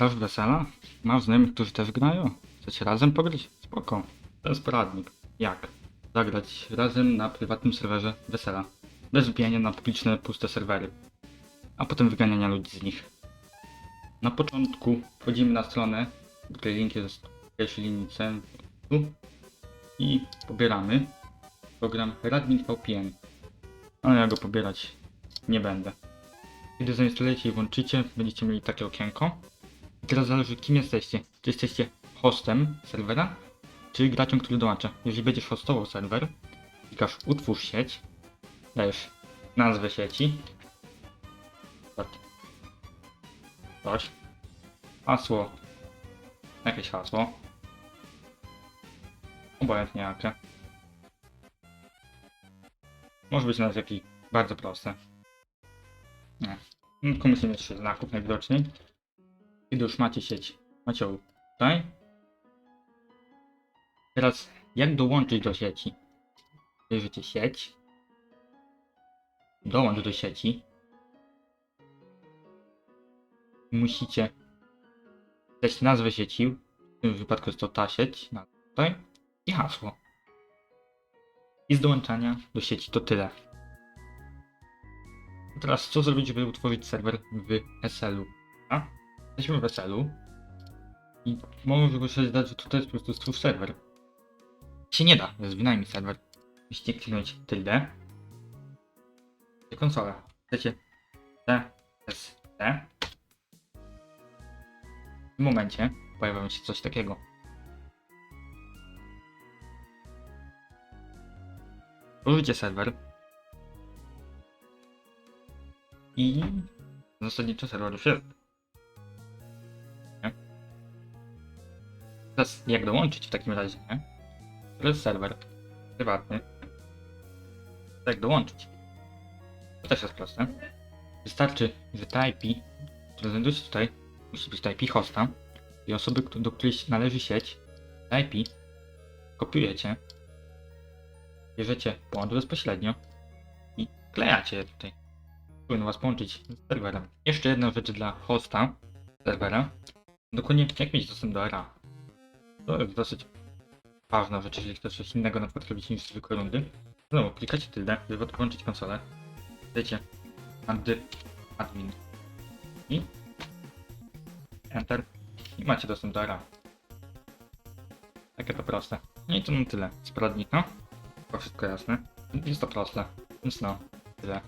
Grasz wesela? Masz znajomych, którzy też grają? Chcecie razem pograć? Spoko. To jest poradnik. Jak? Zagrać razem na prywatnym serwerze wesela. Bez wbijania na publiczne, puste serwery. A potem wyganiania ludzi z nich. Na początku wchodzimy na stronę, której link jest w pierwszej linijce tu i pobieramy program Radmin VPN. Ale ja go pobierać nie będę. Kiedy zainstalujecie i włączycie, będziecie mieli takie okienko. Teraz zależy kim jesteście. Czy jesteście hostem serwera, czy graczem, który dołącza. Jeżeli będziesz hostował serwer, klikasz utwórz sieć, dajesz nazwę sieci, tak. coś, hasło, jakieś hasło, obojętnie jakie. Może być nawet jakieś bardzo proste. Nie. No, znaków najwidoczniej. Kiedy już macie sieć, macie tutaj. Teraz jak dołączyć do sieci? Bierzecie sieć. Dołącz do sieci. Musicie dać nazwę sieci. W tym wypadku jest to ta sieć. Tutaj. I hasło. I z dołączania do sieci to tyle. Teraz co zrobić, żeby utworzyć serwer w SL-u? Jesteśmy w SL-u i może się zdać, że to jest po prostu stwórz serwer. Się nie da, wynajmij serwer. Musicie kliknąć tilde. I konsolę. Chcecie TST. W tym momencie pojawia się coś takiego. Użycie serwer. I zasadniczo serwer już jest. Teraz jak dołączyć w takim razie, nie? To jest serwer prywatny. Jak dołączyć? To też jest proste. Wystarczy, że IP, się tutaj, musi być IP hosta i osoby, do której należy sieć, IP kopiujecie, bierzecie połącz bezpośrednio i klejacie je tutaj powinno was połączyć z serwerem. Jeszcze jedna rzecz dla hosta serwera. Dokładnie jak mieć dostęp do RA. Dosyć ważna rzecz, jeżeli chcesz coś innego na przykład robić niż zwykłe rundy. Znowu klikacie tyldę, żeby odłączyć konsolę. Dajcie admin i enter i macie dostęp do RA. Takie to proste. No i to na tyle z poradnika. To wszystko jasne. Jest to proste. Więc no, tyle.